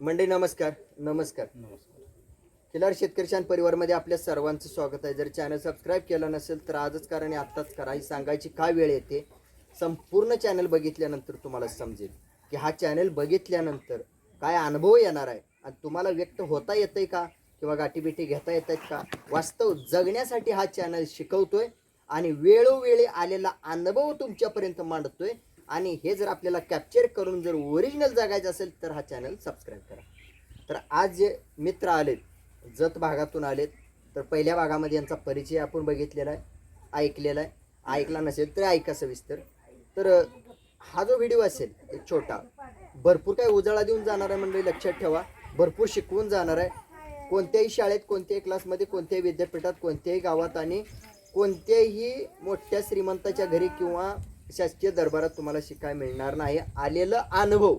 मंडळी नमस्कार. नमस्कार. नमस्कार खिलार शेतकरी शान परिवारमध्ये आपल्या सर्वांचं स्वागत आहे. जर चॅनल सबस्क्राईब केलं नसेल तर आजच करा आणि आत्ताच करा. ही सांगायची काय वेळ येते संपूर्ण चॅनल बघितल्यानंतर तुम्हाला समजेल की हा चॅनल बघितल्यानंतर काय अनुभव येणार आहे आणि तुम्हाला व्यक्त होता येतंय का किंवा गाठीबिठी घेता येत आहेत का? वास्तव जगण्यासाठी हा चॅनल शिकवतोय आणि वेळोवेळी आलेला अनुभव तुमच्यापर्यंत मांडतोय. आणि हे जर आपल्याला कॅप्चर करून जर ओरिजिनल जगायचं असेल तर हा चॅनल सबस्क्राईब करा. तर आज जे मित्र आलेत जत भागातून आलेत तर पहिल्या भागामध्ये यांचा परिचय आपण बघितलेला आहे ऐकलेला आहे. ऐकला नसेल तर ऐका सविस्तर. तर हा जो व्हिडिओ असेल एक छोटा. भरपूर काही उजाळा देऊन जाणार आहे मंडळी लक्षात ठेवा. भरपूर शिकवून जाणार आहे. कोणत्याही शाळेत कोणत्याही क्लासमध्ये कोणत्याही विद्यापीठात कोणत्याही गावात आणि कोणत्याही मोठ्या श्रीमंताच्या घरी किंवा शासकीय दरबारात तुम्हाला शिकायला मिळणार नाही. आलेलं अनुभव.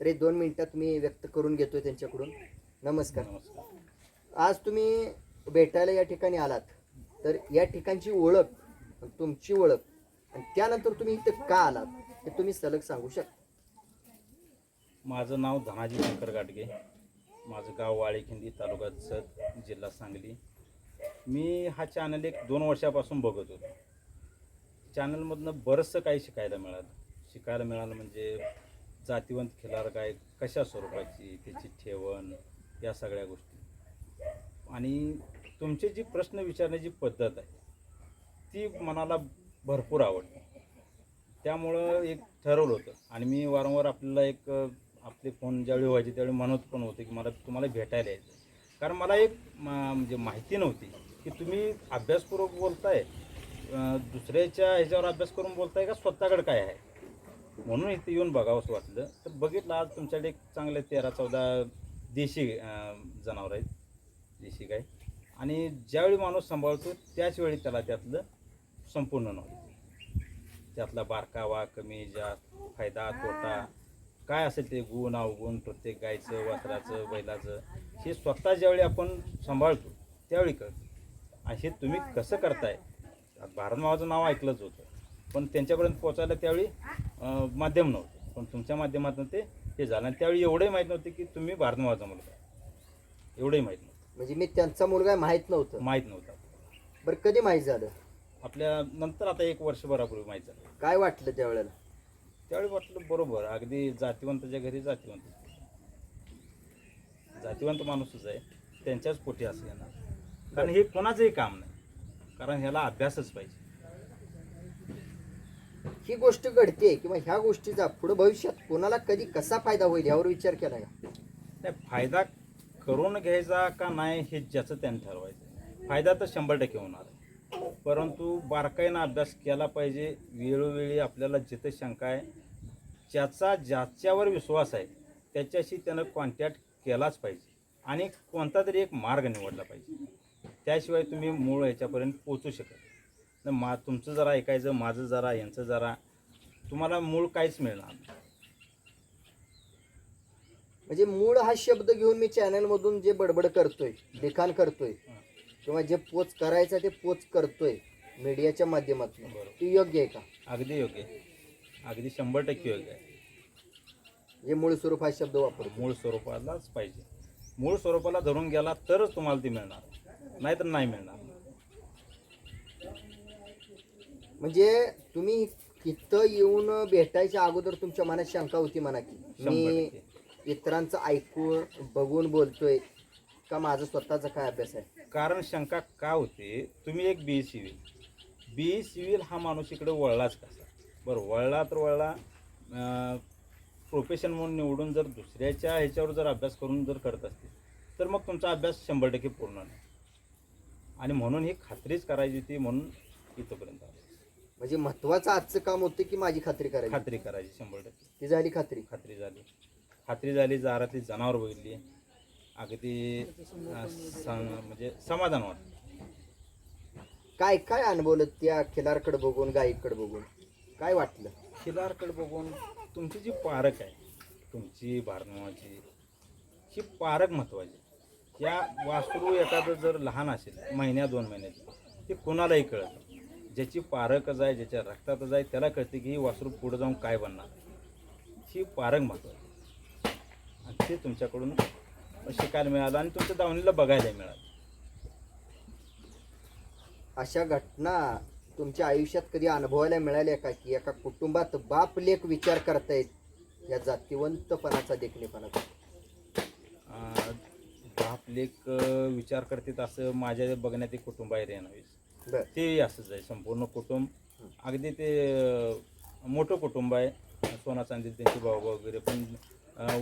तर हे दोन मिनिटात मी व्यक्त करून घेतोय त्यांच्याकडून. नमस्कार. आज तुम्ही भेटायला या ठिकाणी आलात. तर या ठिकाणची ओळख तुमची ओळख आणि त्यानंतर तुम्ही इथं का आलात हे तुम्ही सलग सांगू शकता. माझं नाव धनाजी शंकर गाडगे. माझं गाव वाळीखिंडी तालुका जत जिल्हा सांगली. मी हा चॅनल एक दोन वर्षापासून बघत होतो. चॅनलमधनं बरंचसं काही शिकायला मिळालं. शिकायला मिळालं म्हणजे जातीवंत खिलार काय कशा स्वरूपाची त्याची ठेवण या सगळ्या गोष्टी. आणि तुमचे जी प्रश्न विचारण्याची पद्धत आहे ती मनाला भरपूर आवडते. त्यामुळं एक ठरवलं होतं. आणि मी वारंवार आपल्याला एक आपले फोन ज्यावेळी व्हायचे त्यावेळी म्हणत पण होते की मला तुम्हाला भेटायला यायचं कारण मला एक म्हणजे माहिती नव्हती की तुम्ही अभ्यासपूर्वक बोलताय. दुसऱ्याच्या ह्याच्यावर अभ्यास करून बोलताय का स्वतःकडे काय आहे? म्हणून इथे येऊन बघावंसं वाटलं. तर बघितलं आज तुमच्याकडे एक चांगले तेरा चौदा देशी जनावर आहेत. देशी गाय. आणि ज्यावेळी माणूस सांभाळतो त्याचवेळी त्याला त्यातलं संपूर्ण नव्हतं त्यातला बारकावा कमी जास्त फायदा तोटा काय असेल ते गुण अवगुण प्रत्येक गायचं वासराचं बैलाचं हे स्वतः ज्यावेळी आपण सांभाळतो त्यावेळी कळतं. आणि हे तुम्ही कसं करताय? भारत मावाचं नाव ऐकलंच होतं. पण त्यांच्यापर्यंत पोचायला त्यावेळी माध्यम नव्हतं. पण तुमच्या माध्यमातून ते हे झालं. आणि त्यावेळी एवढंही माहीत नव्हते की तुम्ही भारत मावाचा मुलगा आहे. एवढंही माहीत नव्हतं. म्हणजे मी त्यांचा मुलगा माहीत नव्हतं. माहीत नव्हतं. बरं कधी माहीत झालं? आपल्या नंतर आता एक वर्षभरापूर्वी माहीत झालं. काय वाटलं त्यावेळेला? त्यावेळी वाटलं बरोबर. अगदी जातीवंताच्या घरी जातीवंत. जातीवंत माणूसच आहे. त्यांच्याच पोटी असं येणार. कारण हे कोणाचंही काम नाही. कारण ह्याला अभ्यासच पाहिजे. ही गोष्ट घडते किंवा ह्या गोष्टीचा पुढे भविष्यात कोणाला कधी कसा फायदा होईल यावर विचार केला का नाही फायदा करून घ्यायचा का नाही हे ज्याचं त्यानं ठरवायचं. फायदा तर शंभर टक्के होणार आहे. परंतु बारकाईनं अभ्यास केला पाहिजे वेळोवेळी आपल्याला जिथं शंका आहे ज्याचा ज्याच्यावर विश्वास आहे त्याच्याशी त्यानं कॉन्टॅक्ट केलाच पाहिजे. आणि कोणता तरी एक मार्ग निवडला पाहिजे. त्याशिवाय तुम्ही मूळ ह्याच्यापर्यंत पोचू शकत मा तुमचं जरा ऐकायचं माझं जरा यांचं जरा तुम्हाला मूळ काहीच मिळणार नाही. म्हणजे मूळ हा शब्द घेऊन मी चॅनल मधून जे बडबड करतोय लिखाण करतोय किंवा जे पोच करायचं ते पोच करतोय मीडियाच्या माध्यमातून. ते योग्य आहे का? अगदी योग्य आहे. अगदी शंभर टक्के योग्य आहे. जे मूळ स्वरूप हा शब्द वापरतो मूळ स्वरूपालाच पाहिजे. मूळ स्वरूपाला धरून गेला तरच तुम्हाला ती मिळणार. नाहीतर नाही मिळणार. म्हणजे तुम्ही इथं येऊन भेटायच्या अगोदर तुमच्या मनात शंका होती म्हणा की मी इतरांचं ऐकून बघून बोलतोय का माझा स्वतःचा काय अभ्यास आहे? कारण शंका का होते? तुम्ही एक बी सिव्हिल बी सिव्हिल हा माणूस इकडे वळलाच कसा? बरं वळला तर वळला प्रोफेशन म्हणून निवडून जर दुसऱ्याच्या ह्याच्यावर जर अभ्यास करून जर करत असतील तर मग तुमचा अभ्यास शंभर टक्के पूर्ण नाही. आणि म्हणून ही खात्रीच करायची होती म्हणून इथंपर्यंत आलो. म्हणजे महत्वाचं आजचं काम होतं की माझी खात्री करायची? खात्री करायची शंभर टक्के. ती झाली खात्री? खात्री झाली. खात्री झाली दारातली जनावर बघितली. अगदी अं, सं- म्हणजे समाधान वाटतं काय काय अनुभवलं त्या खिलारकडे बघून गायीकडे बघून? काय वाटलं? खिलारकडे बघून तुमची जी पारख आहे तुमची भारतमाची ही पारख महत्त्वाची या वासरू एखादं जर लहान असेल महिन्या दोन महिन्याचं ते कोणालाही कळतं ज्याची पारकच आहे ज्याच्या रक्तातच आहे त्याला कळते की ही वासरू पुढे जाऊन काय बनणार. ही पारक महत्त्वाची आणि ते तुमच्याकडून शिकायला मिळालं आणि तुमच्या दावणीला बघायला मिळालं. अशा घटना तुमच्या आयुष्यात कधी अनुभवायला मिळाल्या का? की एका कुटुंबात बाप लेख विचार करतायत या जातीवंतपणाचा देखणेपणाचा. अं, लेख अं, विचार करतात असं माझ्या बघण्यात एक कुटुंब आहे रेणावीस ते असंच आहे संपूर्ण कुटुंब. अगदी ते मोठं कुटुंब आहे सोना चांदी त्यांचे भाऊ वगैरे पण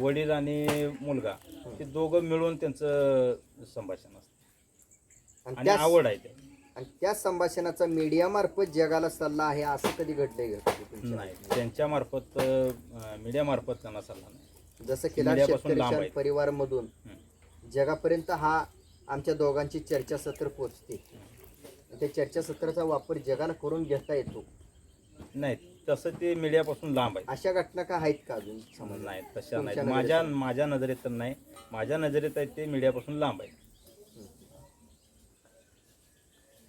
वडील आणि मुलगा ते दोघं मिळून त्यांचं संभाषण असतं. आणि आवड आहे ते. आणि त्या संभाषणाचा मीडिया मार्फत जगाला सल्ला आहे असं कधी घडलंय नाही त्यांच्या मार्फत मीडिया मार्फत त्यांना सल्ला नाही. जसं केला मीडियापासून जगापर्यंत हा आमच्या दोघांची चर्चासत्र पोचते. त्या चर्चासत्राचा वापर जगाला करून घेता येतो. नाही तसं ते मीडियापासून लांब आहे. अशा घटना का आहेत का अजून समाजात? नाही तशा नाही तुमच्या माझ्या? माझ्या नजरेत तर नाही. माझ्या नजरेत आहे ते मीडियापासून लांब आहे.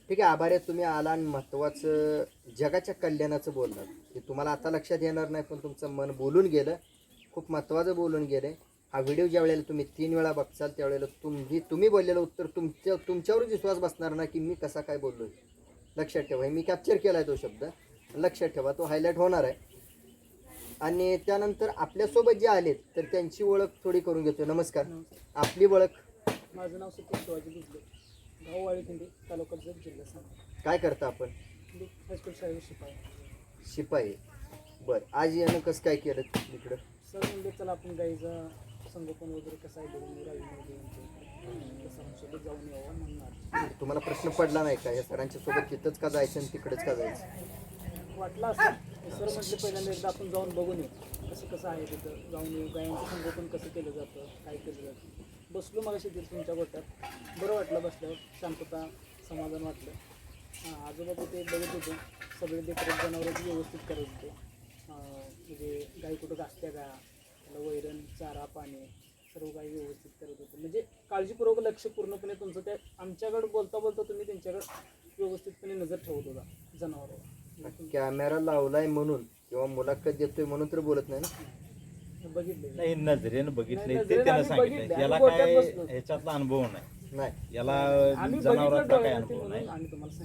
ठीक आहे आभार आहे. तुम्ही आला आणि महत्वाचं जगाच्या कल्याणाचं बोललात. हे तुम्हाला आता लक्षात येणार नाही पण तुमचं मन बोलून गेलं. खूप महत्वाचं बोलून गेलं. हा व्हिडिओ ज्या वेळेला तुम्ही तीन वेळा बघचाल त्यावेळेला तुम्ही तुम्ही बोललेलं उत्तर तुमच्या तुमच्यावरच विश्वास बसणार ना की मी कसा काय बोललो लक्षात ठेवा हे मी कॅप्चर केला आहे तो शब्द. लक्षात ठेवा तो हायलाईट होणार आहे. आणि त्यानंतर आपल्यासोबत जे आलेत तर त्यांची ओळख थोडी करून घेतो नमस्कार. आपली ओळख? माझं नाव सतीश शिवाजी गुजले गाव वाळीखिंडी तालुका जत जिल्हा सांगली. काय करता आपण? मी हायस्कूल शाळेत शिपाई. शिपाई. बर आज यानं कसं काय केलं इकडं सर म्हणजे चला आपण गाईचा संगोपन वगैरे कसं आहे बघून सरांसोबत जाऊन यावं म्हणून. तुम्हाला प्रश्न पडला नाही का? या सरांच्या सोबत तिथंच का जायचं आणि तिकडेच का जायचं? वाटलं असं सर म्हटले पहिल्यांदा एकदा आपण जाऊन बघून येऊ. कसं कसं आहे तिथं? जाऊन येऊ गायांचं संगोपन कसं केलं जातं? काय केलं जातं? बसलो मग तिथे तुमच्या गोट्यात. बरं वाटलं बसल्यावर. शांतता समाधान वाटलं. हां आजोबा ते बघत होते. सगळे देखरेख जनावरांची व्यवस्थित करत होते. म्हणजे गाई कुठं घासत्या का? त्याला वैरण चारा पाणी सर्व काही व्यवस्थित करत होते. म्हणजे काळजीपूर्वक लक्ष पूर्णपणे तुमचं त्या आमच्याकडे बोलता बोलता तुम्ही त्यांच्याकडे व्यवस्थितपणे नजर ठेवत होता जनावरांवर. कॅमेरा लावलाय म्हणून किंवा मुलाखत देतोय म्हणून तर बोलत नाही ना? बघितले नाही नजरेनं ते त्यानं सांगितलं. याला काय. ह्याच्यातला अनुभव नाही. नाही. याला जनावरांचा काय अनुभव नाही.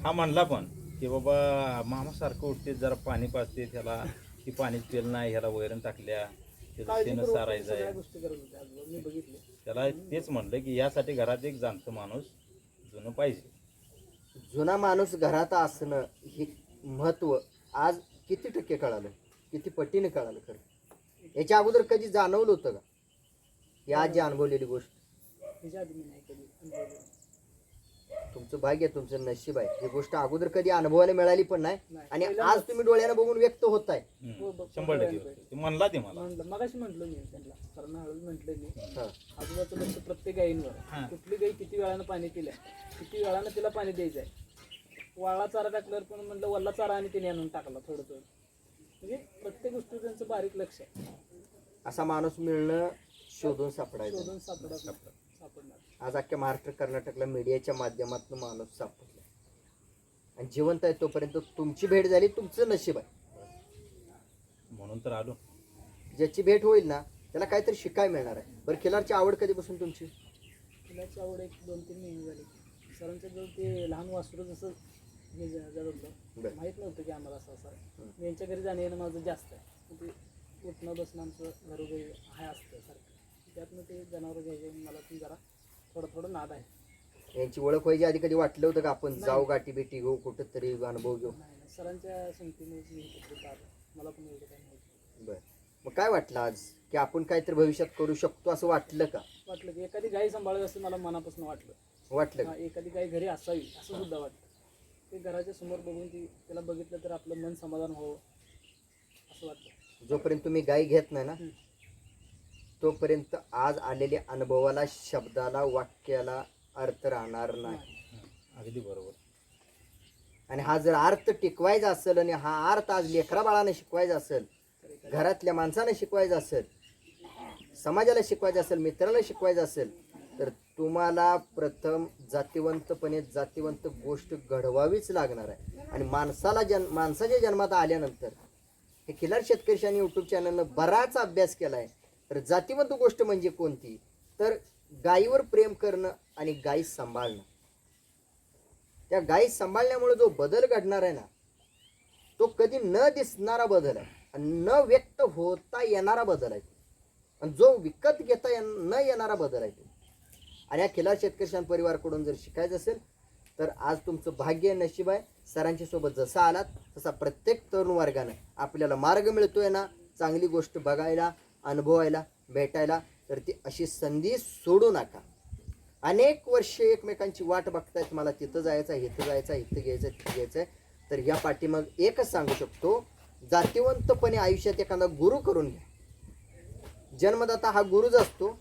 हा. म्हणला पण की बाबा मामा सारखं उठते जरा पाणी पाजते त्याला ती पाणी पेल नाही ह्याला वैरण टाकल्या. त्याचं शेण काळजीपूर्वक सारायचं सगळ्या आहे. गोष्टी करत होते आजोबा मी बघितले. त्याला तेच म्हणलं की यासाठी घरात एक जाणतं माणूस जुनं पाहिजे. जुना माणूस घरात असणं हे महत्त्व आज किती टक्के कळालं? किती पटीने कळालं खरं? याच्या अगोदर कधी जाणवलं होतं का? ही आज जी अनुभवलेली गोष्ट. ह्याच्या आधी मी नाही कधी अनुभवलं. तुमचं भाग्य आहे, तुमचं नशीब आहे. ही गोष्ट अगोदर कधी अनुभवायला मिळाली पण नाही. नाही. आणि. आज तुम्ही डोळ्यानं बघून व्यक्त होत आहे. हम्म. हो, बघ, शंभर टक्के. ते म्हणला ते मला. म्हणलं मगाशी म्हटलं मी त्यांना. कारण हळूच म्हटलं मी. हा. आजोबाचं लक्ष प्रत्येक गायींवर हा. कुठली गाई किती वेळानं पाणी पिल्या? किती वेळानं तिला पाणी द्यायचं आहे? वाळा चारा टाकल्यावर पण म्हटलं वल्ला चारा आणि तिने आणून टाकला थोडं थोडं म्हणजे प्रत्येक गोष्टी त्यांचं बारीक लक्ष आहे. असा माणूस मिळणं शोधून सापडायचं. शोधून सापडत सापडणार. आज अख्ख्या महाराष्ट्र कर्नाटकला मीडियाच्या माध्यमातून माणूस सापडला. आणि जिवंत आहे तोपर्यंत तुमची भेट झाली तुमचं नशीब आहे. म्हणून तर आलो. ज्याची भेट होईल ना त्याला काहीतरी शिकाय मिळणार आहे. बरं खिलारची आवड कधीपासून तुमची? फुलाची आवड एक दोन तीन महिने झाली. सरांच्या जवळ ते लहान वासरू जसं हे जा- जात होतं बरं. माहीत नव्हतं की आम्हाला असं असं आहे. हं. मी यांच्या घरी जाणं येणं माझं जास्त आहे. ते उठणं बसणं आमचं घरोघरी आहे असतं सारखं. त्यातनं ते जनावर घ्यायचे मला पण जरा थोडं थोडं नाद आहे. यांची ओळख व्हायची आधी कधी वाटलं होतं का आपण जाऊ गाठी बेटी घेऊ कुठं तरी अनुभव घेऊ? नाही नाही. सरांच्या संगतीने मी इकडे आलो मला पण एवढं काही माहिती बर. मग काय वाटलं आज? की आपण काहीतरी भविष्यात करू शकतो असं वाटलं का? वाटलं की एखादी गाई सांभाळावी असं मला मनापासून वाटलं. वाटलं हा, का एखादी गाय घरी असावी असं सुद्धा वाटतं ते घराच्या समोर बघून ती त्याला बघितलं तर आपलं मन समाधान व्हावं असं वाटतं जोपर्यंत तुम्ही गाय घेत नाही ना. तोपर्यंत आज आलेल्या अनुभवाला शब्दाला वाक्याला अर्थ राहणार नाही. अगदी बरोबर. आणि हा जर अर्थ टिकवायचा असेल आणि हा अर्थ आज लेकरा बाळाने शिकवायचा असेल घरातल्या माणसाने शिकवायचं असेल समाजाला शिकवायचं असेल मित्राला शिकवायचं असेल तर तुम्हाला प्रथम जातीवंतपणे जातीवंत गोष्ट घडवावीच लागणार आहे. आणि माणसाला जन माणसाच्या जन्मात आल्यानंतर हे खिलार शेतकरी आणि यूट्यूब चॅनलनं बराच अभ्यास केला आहे तर जातीवंत गोष्ट म्हणजे कोणती? तर गायीवर प्रेम करणं आणि गायी सांभाळणं. त्या गायी सांभाळण्यामुळे जो बदल घडणार आहे ना तो कधी न दिसणारा बदल आहे आणि न व्यक्त होता येणारा बदल आहे. आणि जो विकत घेता ये न येणारा बदल आहे तो. आणि या खिलार शेतकरी परिवारकडून जर शिकायचं असेल तर आज तुमचं भाग्य नशीब आहे. सरांच्या सोबत जसा आलात तसा प्रत्येक तरुण वर्गानं आपल्याला मार्ग मिळतोय ना. चांगली गोष्ट बघायला अनुभवायला भेटायला तर ती अशी संधी सोडू नका. अनेक वर्षे एकमेकांची वाट बघतायत मला तिथं जायचं आहे इथं जायचं आहे इथं घ्यायचं आहे, तिथं घ्यायचं आहे. तर ह्या पाठीमाग एकच सांगू शकतो जातीवंतपणे आयुष्यात एखादा गुरु करून घ्या. जन्मदाता हा गुरुच असतो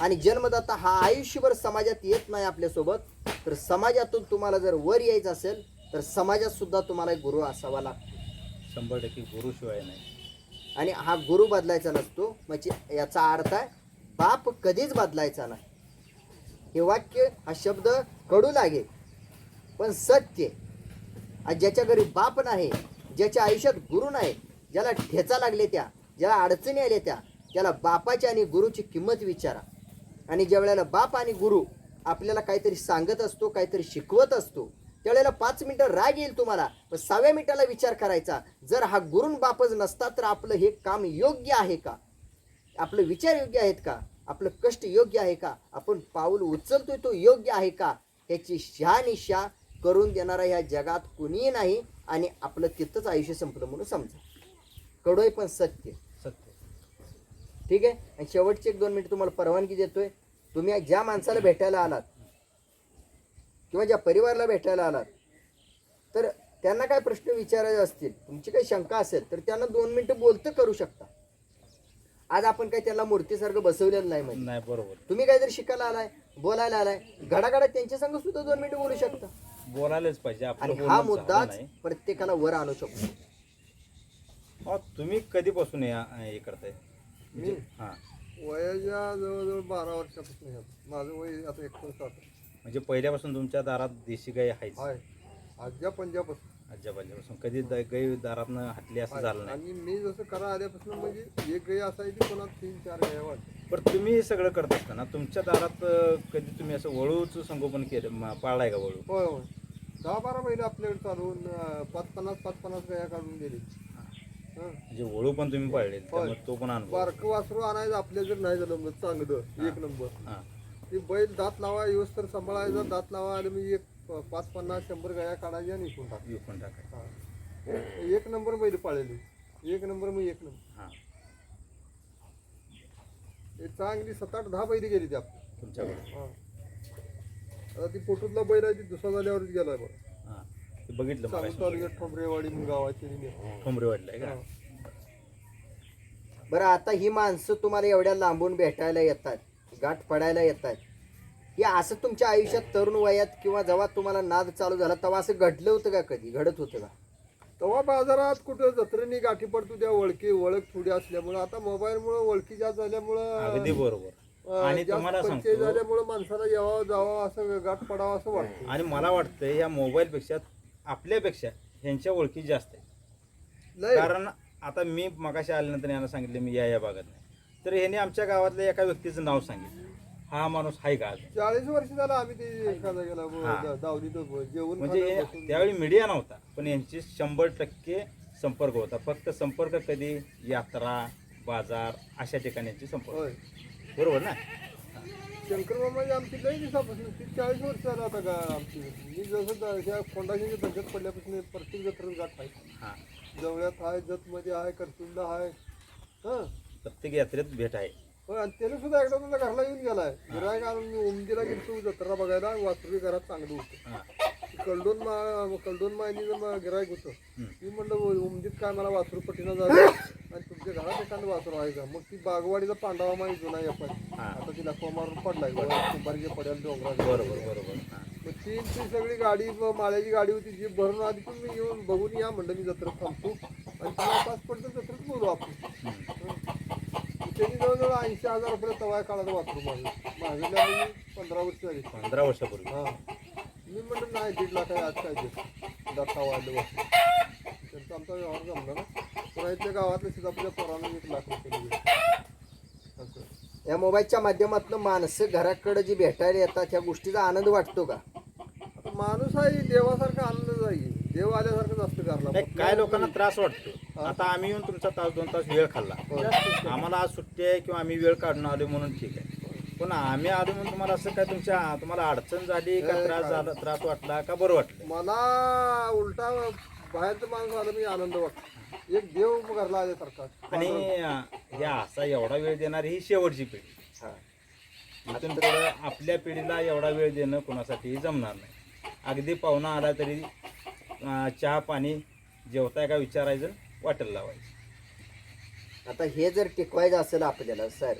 आणि जन्मदाता हा आयुष्यभर समाजात येत नाही आपल्यासोबत. तर समाजातून तुम्हाला जर वर यायचं असेल तर समाजात सुद्धा तुम्हाला एक गुरु असावा लागतो. शंभर टक्के गुरुशिवाय नाही. आणि हा गुरु बदलायचा नसतो. म्हणजे याचा अर्थ आहे बाप कधीच बदलायचा नाही. हे वाक्य हा शब्द कडू लागेल पण सत्य. आज ज्याच्या घरी बाप नाही ज्याच्या आयुष्यात गुरु नाही ज्याला ठेचा लागले त्या ज्याला अडचणी आल्या त्या त्याला बापाची आणि गुरुची किंमत विचारा. आणि ज्या वेळेला बाप आणि गुरु आपल्याला काहीतरी सांगत असतो काहीतरी शिकवत असतो त्यावेळेला पाच मिनिटं राग येईल तुम्हाला. पण सहाव्या मिनिटाला विचार करायचा. जर हा गुरुन बापच नसता तर आपलं हे काम योग्य आहे का? आपलं विचार योग्य आहेत का? आपलं कष्ट योग्य आहे का? आपण पाऊल उचलतोय तो योग्य आहे का? ह्याची शहानिशा करून देणारा ह्या जगात कुणीही नाही आणि आपलं तिथंच आयुष्य संपलं म्हणून समजा. कडोय पण सत्य. सत्य. ठीक आहे? आणि शेवटची एक दोन मिनिट तुम्हाला परवानगी देतोय. तुम्ही ज्या माणसाला भेटायला आलात किंवा ज्या परिवाराला भेटायला आलात तर त्यांना काय प्रश्न विचारायचे असतील तुमची काही शंका असेल तर त्यांना दोन मिनिटं बोलतं करू शकता. आज आपण काही त्यांना मूर्तीसारखं बसवलेलं नाही म्हणजे नाही बरोबर. तुम्ही काहीतरी शिकायला आलाय बोलायला आलाय घडाघडा त्यांच्या संग सुद्धा दोन मिनिटं बोलू शकता. बोलायलाच पाहिजे आपलं आणि हा मुद्दाच प्रत्येकाला वर आणू शकतो. अहो, तुम्ही कधीपासून या हे करताय? मी? हां. वयाच्या जवळजवळ बारा वर्षापासून आहे. माझं वय आता एकोणसाठ आहे. म्हणजे पहिल्यापासून तुमच्या दारात देशी गाय आहेच. आहे आज्या पंजापासून. आजोबापासून कधी द- गाय दारातनं हाटली असं झालं. नाही. आणि मी जसं करा आल्यापासून म्हणजे एक गाय असायची पुन्हा तीन चार गाया वाटत पण तुम्ही हे सगळं करत असताना तुमच्या दारात अं, कधी तुम्ही असं वळूचं संगोपन केलं? म- पाळलाय का वळू? होय होय. दहा बारा महिने आपल्याकडे चालवून अं, पाच पन्नास पाच पन्नास गाया काढून हं. म्हणजे वळू पण तुम्ही पाळले त्यामुळे तो पण अनुभव. बारकं वासरू आणायचं आपल्या जर नाही झालं मग चांगलं. एक नंबर. हां. ती बैल दात लावा येऊस तर सांभाळायचा दात लावा आणि मी एक पाच पन्नास शंभर गाया काढायच्या आणि इकून टाक. विकून टाका एक नंबर बैल पाळलेली. एक नंबर मग एक नंबर. हां. हे चांगली सात आठ दहा बैली गेली ती आपली तुमच्याकडे. हा. आता ती फोटोतला बैल आहे ती दुसरा झाल्यावरच गेलाय बघा. हां. ते बघितलं चालू मला तालुक्यात ठोंबरेवाडी म्हणून गावाची लिहिली. ठोंबरे वाटलंय का. बरं आता ही माणसं तुम्हाला एवढ्या लांबून भेटायला येतात. गाठ पडायला येतात हे असं तुमच्या आयुष्यात तरुण वयात किंवा जेव्हा तुम्हाला नाद चालू झाला तेव्हा असं घडलं होतं का कधी? घडत होतं का? तेव्हा बाजारात कुठं जत्रेनी गाठी पडतो त्या ओळखी ओळख थोडी असल्यामुळं. आता मोबाईलमुळे ओळखी जास्त झाल्यामुळं अगदी बरोबर. अं, आणि जास्त तुम्हाला परिचय सांगतो झाल्यामुळं माणसाला यावं जावं असं गाठ पडावं असं वाटतं. आणि मला वाटतं या मोबाईलपेक्षा आपल्यापेक्षा ह्यांच्या ओळखी जास्त आहे लय. कारण आता मी मगाशी आल्यानंतर यांना सांगितलं मी या या भागात तर ह्याने आमच्या गावातल्या एका व्यक्तीचं नाव सांगितलं. हा माणूस आहे का? चाळीस वर्ष झालं आम्ही ते एखादा गेला हा. दावलीत जेवण म्हणजे खाणं, हे- बसून- त्यावेळी मीडिया नव्हता पण यांची शंभर टक्के संपर्क होता. फक्त संपर्क कधी? यात्रा बाजार अशा ठिकाणी यांची संपर्क. होय. बरोबर ना? शंकर मामाची आमची लई दिवसापासून ती चाळीस वर्ष झालं आता का आमची. मी जसं द- ह्या कोंडाच्या धंद्यात पडल्यापासून प्रत्येक जत्रेत गाठ आहे. हां. जवळ्यात आहे जतमध्ये आहे करचुंडा आहे हं. प्रत्येक यात्रेत भेट आहे. आणि त्याने सुद्धा एकदा तुझ्या घरला येऊन गेलाय. गिरायक आणून मी उमदीला गेलो जत्रा बघायला वासुरी घरात चांगलं होतं. कलडोन मा कलडोन मायनीचं गिरायक होतं. मी म्हणलं उमदीत काय मला वासरू पटीनं झालं? आणि तुमच्या घरात एखादं वासरू आहे का? मग ती बागवाडीचा पांडवा माई जुना आपण. हां. आता तिला कोमारून पडलाय कुंभारगे पडेल डोंगरात बरोबर बरोबर. मग ती ती सगळी गाडी माळ्याची गाडी होती जी भरून आधी पण मी येऊन बघून या म्हणलं मी जत्रेत थांबतो. आणि तुला पाच पडतं जत्रेत बोलू आपण. त्यांनी जवळजवळ ऐंशी हजार रुपये तवाय काळात वापरू माझं मागल्या मी पंधरा वर्ष झाली पंधरा वर्षापूर्वी. हा. मी म्हणलं नाही दीड लाख आहे आज काय देत दत्ता वाढलं त्यांचा आमचा व्यवहार जमला ना. पण इथल्या गावातल्या सीतापूरच्या पोरानं एक लाख रुपये दिले. या मोबाईलच्या माध्यमातून माणसं घराकडे जी भेटायला येतात ह्या गोष्टीचा आनंद वाटतो का? आता माणूस आहे देवासारखा आनंद आहे देव आल्यासारखंच असतं घरला. नाही काय लोकांना त्रास वाटतो? आता आम्ही येऊन तुमचा तास दोन तास वेळ खाल्ला. जास्त आम्हाला आज सुट्टी आहे किंवा आम्ही वेळ काढून आलो म्हणून ठीक आहे. पण आम्ही आलो म्हणून तुम्हाला असं काय तुमच्या तुम्हाला अडचण झाली का त्रास. झाला त्रास वाटला का बरं वाटलं? मला उलटा बाहेरचं माणूस आलं मी आनंद वाटतो एक देव घरला आणि या असा एवढा वेळ देणारी ही शेवटची पिढी. हा. इथून पुढं आपल्या पिढीला एवढा वेळ देणं कोणासाठी जमणार नाही. अगदी पाहुणा आला तरी चहा पाणी जेवताय का विचारायचं वाटेल लावायचं. आता हे जर टिकवायचं असेल आपल्याला सर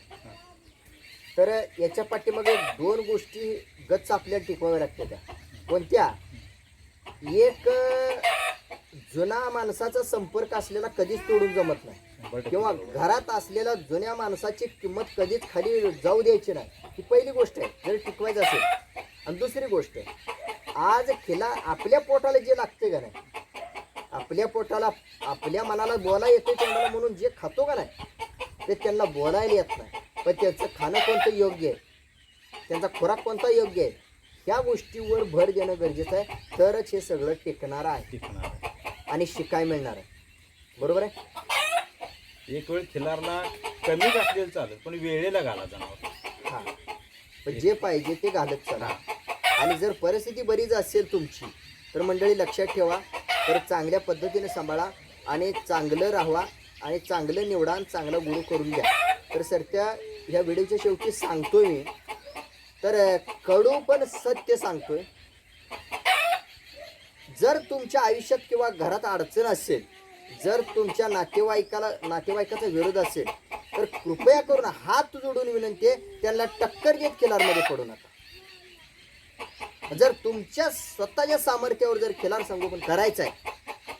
तर याच्या पाठीमागे दोन गोष्टी गच्च आपल्याला टिकवाव्या लागतात. त्या कोणत्या? एक जुना माणसाचा संपर्क असलेला कधीच तोडून जमत नाही. किंवा. घरात असलेल्या जुन्या माणसाची किंमत कधीच खाली जाऊ द्यायची नाही. ही पहिली गोष्ट आहे जर टिकवायचं असेल. आणि दुसरी गोष्ट आज खिला आपल्या पोटाला जे लागते का नाही? आपल्या पोटाला आपल्या मनाला बोला येते तोंडाला म्हणून जे खातो का नाही ते त्यांना बोलायला येत नाही. पण त्याचं खाणं कोणतं योग्य आहे? त्यांचा खोराक कोणता योग्य आहे? ह्या गोष्टीवर भर देणं गरजेचं आहे. तरच हे सगळं टिकणार आहे. आणि शिकाय मिळणार आहे. बरोबर आहे? एक वेळ खिलारला कमी घातलेलं चालेल पण वेळेला घाला जनावर. हा. पण जे पाहिजे ते घालत चला. आणि जर परिस्थिती बरीच असेल तुमची तर मंडळी लक्षात ठेवा. तर चांगल्या पद्धतीने सांभाळा. आणि चांगलं राहा आणि चांगलं निवडा आणि चांगला गुरु करून घ्या तर सर त्या ह्या व्हिडिओच्या शेवटी सांगतोय मी. तर कडू पण सत्य सांगतोय. जर तुमच्या आयुष्यात किंवा घरात अडचण असेल जर तुमच्या नातेवाईकाला नातेवाईकाचा विरोध असेल तर कृपया करून हात जोडून विनंती आहे त्यांना टक्कर घेत खिलारमध्ये पडू नका. जर तुमच्या स्वतःच्या सामर्थ्यावर जर खिलार संगोपन करायचं आहे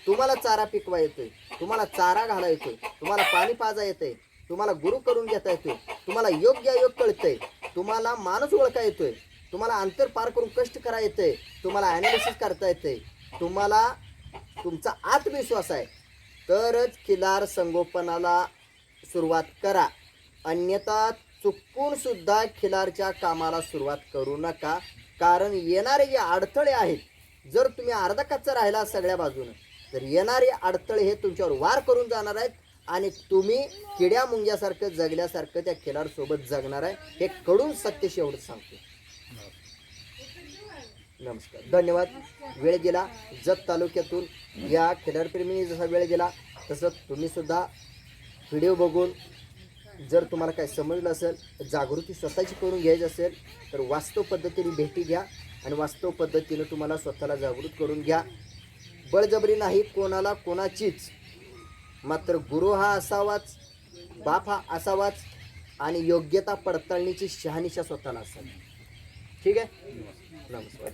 तुम्हाला चारा पिकवा येतोय. तुम्हाला चारा घाला येतोय. तुम्हाला पाणी पाजा येतंय. तुम्हाला गुरु करून घेता येतोय. तुम्हाला योग्य अयोग कळतंय. तुम्हाला माणूस ओळखा येतोय. तुम्हाला अंतर पार करून कष्ट करा येतंय. तुम्हाला ॲनालिसिस करता येतंय. तुम्हाला तुमचा आत्मविश्वास आहे. तरच खिलार संगोपनाला सुरुवात करा. अन्यथा चुकून सुद्धा खिलारच्या कामाला सुरुवात करू नका. कारण येणारे जे अडथळे आहेत जर तुम्ही अर्धा कच्चा राहिला सगळ्या बाजूनं तर येणारे अडथळे हे तुमच्यावर वार करून जाणार आहेत आणि तुम्ही किड्या मुंग्यासारखं जगल्यासारखं त्या खेळाडूसोबत जगणार आहे. हे कडून सत्य शेवट सांगतो. नमस्कार. धन्यवाद. वेळ गेला जत तालुक्यातून या खिलारप्रेमींनी जसा वेळ गेला तसं तुम्ही सुद्धा व्हिडिओ बघून जर तुम्हाला काय समजलं असेल जागृती स्वतःची करून घ्यायची असेल तर वास्तव पद्धतीने भेटी घ्या आणि वास्तव पद्धतीनं तुम्हाला स्वतःला जागृत करून घ्या. बळजबरी नाही कोणाला कोणाचीच. मात्र गुरु हा असावाच बाप हा असावाच आणि योग्यता पडताळणीची शहानिशा स्वतःला असावी. ठीक आहे? नमस्कार.